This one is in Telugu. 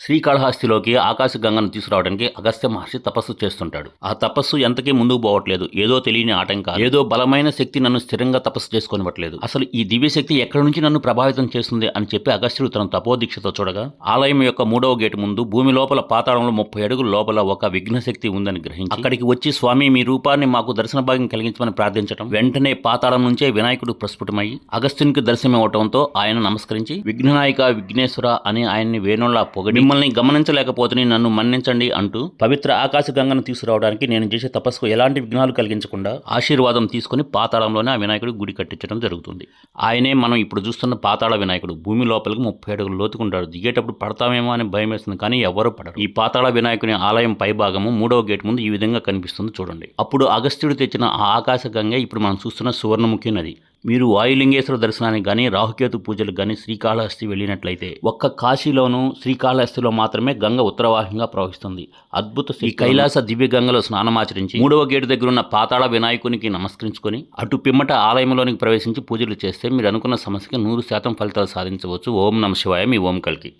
శ్రీకాళహస్తిలోకి ఆకాశగంగను తీసుకురావడానికి అగస్త్య మహర్షి తపస్సు చేస్తుంటాడు. ఆ తపస్సు ఎంతకీ ముందుకు పోవట్లేదు. ఏదో తెలియని ఆటంకాలు ఏదో బలమైన శక్తి నన్ను స్థిరంగా తపస్సు చేసుకోనివ్వట్లేదు. అసలు ఈ దివ్యశక్తి ఎక్కడి నుంచి నన్ను ప్రభావితం చేస్తుంది అని చెప్పి అగస్త్యుడు తన తపోదీక్షతో చూడగా ఆలయం యొక్క మూడవ గేటు ముందు భూమి లోపల పాతాళంలో ముప్పై అడుగుల లోపల ఒక విఘ్నశక్తి ఉందని గ్రహించి అక్కడికి వచ్చి స్వామి మీ రూపాన్ని మాకు దర్శన భాగ్యం కలిగించమని ప్రార్థించడం వెంటనే పాతాళం నుంచే వినాయకుడు ప్రస్ఫుటమై అగస్త్యునికి దర్శనమివ్వటంతో ఆయన నమస్కరించి విఘ్ననాయక విఘ్నేశ్వర అని ఆయన్ని వేణుల్లా పొగడి మిమ్మల్ని గమనించలేకపోతే నన్ను మన్నించండి అంటూ పవిత్ర ఆకాశ గంగను తీసుకురావడానికి నేను చేసే తపస్సుకు ఎలాంటి విఘ్నాలు కలిగించకుండా ఆశీర్వాదం తీసుకుని పాతాళంలోనే ఆ వినాయకుడు గుడి కట్టించడం జరుగుతుంది. ఆయనే మనం ఇప్పుడు చూస్తున్న పాతాళ వినాయకుడు. భూమి లోపలికి ముప్పై అడుగులు లోతుకుంటాడు. దిగేటప్పుడు పడతామేమో అని భయం వేస్తుంది కానీ ఎవరు పడరు. ఈ పాతాళ వినాయకుని ఆలయం పై భాగము మూడవ గేట్ ముందు ఈ విధంగా కనిపిస్తుంది చూడండి. అప్పుడు అగస్త్యుడు తెచ్చిన ఆ ఆకాశగంగ ఇప్పుడు మనం చూస్తున్న సువర్ణముఖి నది. మీరు వాయులింగేశ్వర దర్శనానికి కానీ రాహుకేతు పూజలకు కానీ శ్రీకాళహస్తి వెళ్ళినట్లయితే ఒక్క కాశీలోను శ్రీకాళహస్తిలో మాత్రమే గంగ ఉత్తరవాహిగా ప్రవహిస్తుంది. అద్భుత శ్రీ కైలాస దివ్య గంగలో స్నానమాచరించి మూడవ గేటు దగ్గర ఉన్న పాతాళ వినాయకునికి నమస్కరించుకొని అటు పిమ్మట ఆలయంలోనికి ప్రవేశించి పూజలు చేస్తే మీరు అనుకున్న సమస్యకి నూరు శాతం ఫలితాలు సాధించవచ్చు. ఓం నమ శివాయ. మీ ఓం కల్కి.